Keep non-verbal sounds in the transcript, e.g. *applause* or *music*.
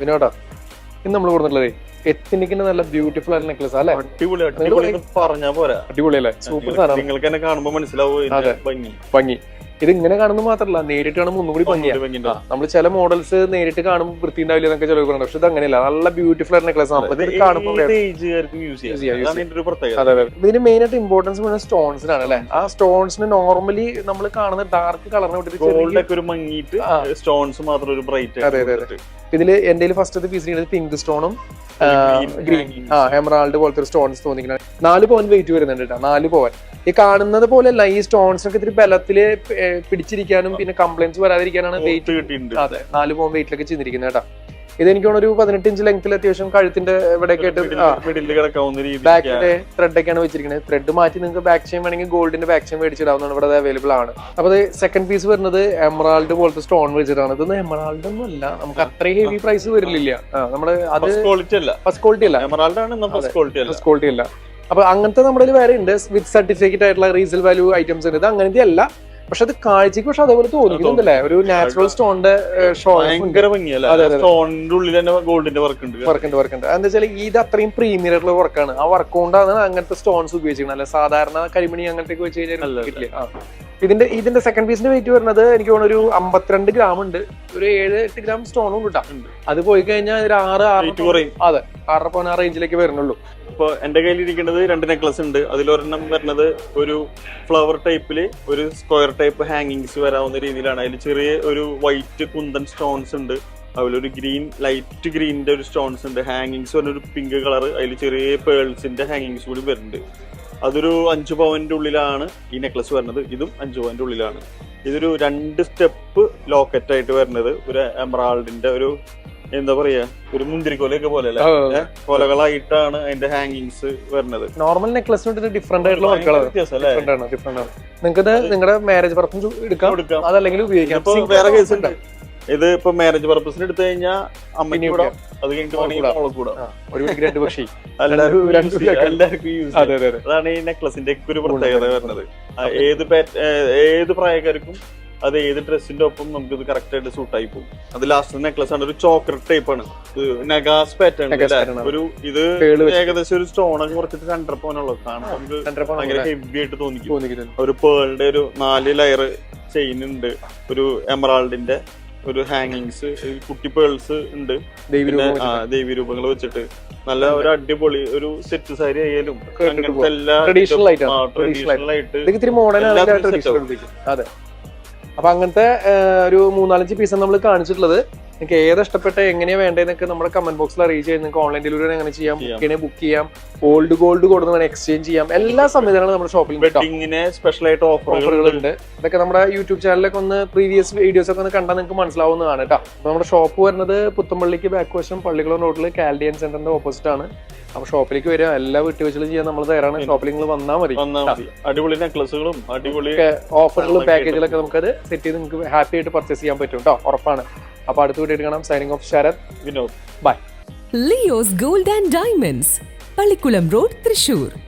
വിനോട്ടാ ഇന്ന് നമ്മൾ കൊടുത്തിട്ടുള്ളത് എത്തിനിക്കിന്റെ നല്ല ബ്യൂട്ടിഫുൾ ആയ നെക്ലസ് അല്ലെ? അടിപൊളി അടിപൊളി പറഞ്ഞാ പോരാ. അടിപൊളിയല്ലേ? സൂപ്പർ സാധനം. നിങ്ങൾക്ക് തന്നെ കാണുമ്പോ മനസ്സിലാവും ഭംഗി. ഇത് ഇങ്ങനെ കാണുന്നത് മാത്രമല്ല നേരിട്ട് കാണുമ്പോൾ ഒന്നും കൂടി നമ്മൾ ചില മോഡൽസ് നേരിട്ട് കാണുമ്പോൾ വൃത്തി ഉണ്ടാവില്ല എന്നൊക്കെ ചിലവ് പറയുന്നത് പക്ഷെ ഇത് അങ്ങനെയല്ല നല്ല ബ്യൂട്ടിഫുൾ നെക്ലസ് കാണുമ്പോൾ ഇതിന് മെയിൻ ആയിട്ട് ഇമ്പോർട്ടൻസ് വരുന്നത് സ്റ്റോൺസിനാണ് അല്ലെ? ആ സ്റ്റോൺസിന് നോർമലി നമ്മൾ കാണുന്ന ഡാർക്ക് കളറിനെ വിട്ടിട്ട് സ്റ്റോൺസ് മാത്രം ഒരു ബ്രൈറ്റ് അതെ, അതെ, ഇതിൽ എന്റെ ഫസ്റ്റ് പീസ് ചെയ്യുന്നത് പിങ്ക് സ്റ്റോണും ഗ്രീൻ ആ എമറാൾഡ് പോലത്തെ സ്റ്റോൺസ് തോന്നിക്കുന്നത് നാല് പവൻ വെയിറ്റ് വരുന്നുണ്ട് കേട്ടോ നാല് പവൻ ഈ കാണുന്നത് പോലെയല്ല ഈ സ്റ്റോൺസിനൊക്കെ ഇത്തിരി ബലത്തിൽ പിടിച്ചിരിക്കാനും പിന്നെ കംപ്ലൈന്റ്സ് വരാതിരിക്കാനാണ് വെയിറ്റ് കിട്ടിയിട്ടുണ്ട്. അതെ നാല് പോകും വെയിറ്റിലൊക്കെ ചെയ്തിരിക്കുന്നത് കേട്ടോ. ഇത് എനിക്ക് ഒരു പതിനെട്ട് ഇഞ്ച് ലെങ്ത്തിൽ അത്യാവശ്യം കഴുത്തിന്റെ ഇവിടെയൊക്കെ ആയിട്ട് ബാക്കിന്റെ ത്രെഡ് ഒക്കെയാണ് വെച്ചിരിക്കുന്നത്. ത്രെഡ് മാറ്റി നിങ്ങൾക്ക് ബാക്ക് ചെയിൻ വേണമെങ്കിൽ ഗോൾഡിന്റെ ബാക്ക് ചെയിൻ മേടിച്ചിടാവുന്നതാണ് ഇവിടെ അവൈലബിൾ ആണ്. അപ്പൊ അത് സെക്കൻഡ് പീസ് വരുന്നത് എമറാൾഡ് പോലത്തെ സ്റ്റോൺ വെച്ചിട്ടാണ്. ഇതൊന്നും എമറാൾഡ് ഒന്നും അല്ല. നമുക്ക് അത്രയും ഹെവി പ്രൈസ് വരില്ല നമ്മൾ അത് ക്വാളിറ്റി അല്ല. ഫസ്റ്റ് ക്വാളിറ്റി അല്ല. എമറാൾഡ് ആണ് ഫസ്റ്റ് ക്വാളിറ്റി അല്ല. ഫസ്റ്റ് ക്വാളിറ്റി അല്ല അപ്പൊ അങ്ങനത്തെ നമ്മുടെ വേറെ ഉണ്ട്. വിത്ത് സർട്ടിഫിക്കറ്റ് ആയിട്ടുള്ള റീസെൽ വാല്യൂ ഐറ്റംസ് ഉണ്ട്. ഇത് അങ്ങനത്തെ അല്ല. പക്ഷെ അത് കാഴ്ചക്ക് പക്ഷെ അതേപോലെ തോന്നിക്കുന്നുണ്ടല്ലേ? ഒരു നാച്ചുറൽ സ്റ്റോണിന്റെ. സ്റ്റോണിന്റെ ഉള്ളിൽ തന്നെ ഗോൾഡിന്റെ വർക്ക് ഉണ്ട്. വർക്ക് ഉണ്ട് വർക്ക് ഉണ്ട്. എന്താ വെച്ചാൽ ഇത് അത്രയും പ്രീമിയർ ആയിട്ടുള്ള വർക്കാണ് ആ വർക്ക് കൊണ്ടാണ് അങ്ങനത്തെ സ്റ്റോൺസ് ഉപയോഗിച്ചിരിക്കുന്നത്. അല്ലെ സാധാരണ കരിമണി അങ്ങനത്തെ വെച്ച് കഴിഞ്ഞാൽ. ഇതിന്റെ ഇതിന്റെ സെക്കൻഡ് പീസിന്റെ വെയിറ്റ് വരുന്നത് എനിക്ക് തോന്നുന്നു ഒരു അമ്പത്തിരണ്ട് ഗ്രാം ഉണ്ട്. ഒരു ഏഴ് എട്ട് ഗ്രാം സ്റ്റോണും കിട്ടാം. അത് പോയി കഴിഞ്ഞാൽ ഒരു ആറ് ആറ് കുറയും. അതെ ആറര ആ റേഞ്ചിലേക്ക് വരുന്നുള്ളൂ. ഇപ്പൊ എന്റെ കയ്യിൽ ഇരിക്കുന്നത് രണ്ട് നെക്ലസ് ഉണ്ട്. അതിലൊരെണ്ണം വരുന്നത് ഒരു ഫ്ലവർ ടൈപ്പിൽ ഒരു സ്ക്വയർ ടൈപ്പ് ഹാങ്ങിങ്സ് വരാവുന്ന രീതിയിലാണ്. അതിൽ ചെറിയ ഒരു വൈറ്റ് കുന്തൻ സ്റ്റോൺസ് ഉണ്ട്. അതിലൊരു ഗ്രീൻ ലൈറ്റ് ഗ്രീനിന്റെ ഒരു സ്റ്റോൺസ് ഉണ്ട്. ഹാങ്ങിങ്സ് പറഞ്ഞൊരു പിങ്ക് കളർ അതിൽ ചെറിയ പേൾസിന്റെ ഹാങ്ങിങ്സ് കൂടി വരുന്നുണ്ട്. അതൊരു അഞ്ച് പവന്റെ ഉള്ളിലാണ് ഈ നെക്ലസ് വരുന്നത്. ഇതും അഞ്ച് പവന്റെ ഉള്ളിലാണ്. ഇതൊരു രണ്ട് സ്റ്റെപ്പ് ലോക്കറ്റ് ആയിട്ട് വരുന്നത്. ഒരു എമറാൾഡിന്റെ ഒരു എന്താ പറയാ ഒരു മുന്തിരിക്കോലയൊക്കെ പോലെ അല്ലേ? കൊലകളായിട്ടാണ് അതിന്റെ ഹാങ്ങിങ്സ് വരുന്നത്. നോർമൽ നെക്ലസ് ഡിഫറെന്റ് ആയിട്ടുള്ള ആണ് നിങ്ങൾക്ക് നിങ്ങളുടെ മാരേജ് പർപ്പസ് എടുക്കാം. അതല്ലെങ്കിൽ ഉപയോഗിക്കാം. വേറെ കേസ് ഉണ്ട്. ഇത് ഇപ്പൊ മാരേജ് പർപ്പസിന് എടുത്തു കഴിഞ്ഞാൽ അമ്മയ്ക്ക് കൂടാം. അത് കഴിഞ്ഞിട്ട് വേണമെങ്കിൽ കൂടാം. രണ്ട് പക്ഷി. *laughs* എല്ലാവർക്കും അതെ അതാണ് ഈ നെക്ലസിന്റെ ഒക്കെ ഒരു പ്രത്യേകത വരുന്നത്. ഏത് ഏത് പ്രായക്കാർക്കും അത് ഏത് ഡ്രസ്സിന്റെ ഒപ്പം നമുക്ക് ഇത് കറക്റ്റ് ആയിട്ട് സൂട്ട് ആയി പോകും. അത് ലാസ്റ്റ് നെക്ലസ് ആണ്. ഒരു ചോക്ലേറ്റ് ടൈപ്പ് ആണ്. നഗാസ് പാറ്റേൺ ഒരു ഇത് ഏകദേശം ഒരു സ്റ്റോൺ ഒക്കെ കുറച്ചിട്ട് രണ്ടര കാണാൻ പവൻ ഭയങ്കര ഹെവി ആയിട്ട് തോന്നിക്കും. ഒരു പേളിന്റെ ഒരു നാല് ലെയർ ചെയിൻ ഉണ്ട്. ഒരു എമറാൾഡിന്റെ ഒരു ഹാങ്ങിങ്സ് കുട്ടി പേൾസ് ഉണ്ട്. ദൈവ രൂപങ്ങൾ വെച്ചിട്ട്. നല്ല ഒരു അടിപൊളി ഒരു സെറ്റ് സാരി ആയാലും അങ്ങനത്തെ എല്ലാ ട്രഡീഷണൽ ആയിട്ട്. ഇത്തിരി മോഡേൺ അതെ. അപ്പൊ അങ്ങനത്തെ ഒരു മൂന്നാലഞ്ച് പീസ് നമ്മൾ കാണിച്ചിട്ടുള്ളത്. നിങ്ങൾക്ക് ഏത് ഇഷ്ടപ്പെട്ട എങ്ങനെയാ വേണ്ടതെന്നൊക്കെ നമ്മുടെ കമന്റ് ബോക്സിൽ അറിയിച്ച് കഴിഞ്ഞാൽ നിങ്ങൾക്ക് ഓൺലൈൻ ഡെലിവറി എങ്ങനെ ചെയ്യാം. എങ്ങനെ ബുക്കിനെ ബുക്ക് ചെയ്യാം. ഓൾഡ് ഗോൾഡ് കൊടുത്ത് വേണം എക്സ്ചേഞ്ച് ചെയ്യാം. എല്ലാ സംവിധാനങ്ങളും നമ്മുടെ ഷോപ്പിൽ കിട്ടാം വെഡിങ്ങിന് സ്പെഷ്യൽ ആയിട്ട് ഓഫറുകൾ ഉണ്ട്. അതൊക്കെ നമ്മുടെ യൂട്യൂബ് ചാനലിലൊക്കെ ഒന്ന് പ്രീവിയസ് വീഡിയോസ് ഒക്കെ ഒന്ന് കണ്ടാൽ നിങ്ങൾക്ക് മനസ്സിലാവുന്നതാണ് കേട്ടോ അപ്പൊ നമ്മുടെ ഷോപ്പ് വരുന്നത് പുത്തമ്പള്ളിക്ക് ബാക്ക് വശം പള്ളിക്കുളം റോഡിൽ കാൽഡിയൻ സെന്ററിന്റെ ഓപ്പോസിറ്റ് ആണ്. അപ്പൊ ഷോപ്പിലേക്ക് വരിക. എല്ലാ വിട്ടുവീഴ്ചകളും ചെയ്യാൻ നമ്മൾ തയ്യാറാണ്. ഷോപ്പിൽ നിങ്ങൾ വന്നാൽ മതി വന്നാൽ മതി. അടിപൊളി നെക്ലസുകളും അടിപൊളി ഓഫറുകളും പാക്കേജുകളൊക്കെ നമുക്കത് സെറ്റ് ചെയ്ത് നിങ്ങൾക്ക് ഹാപ്പി ആയിട്ട് പർച്ചേസ് ചെയ്യാൻ പറ്റും കേട്ടോ ഉറപ്പാണ്. അപ്പൊ അടുത്ത വീഡിയോ കാണാം. Signing off Sharath. Vinod. Bye Leo's gold and diamonds Pallikkulam road Thrissur.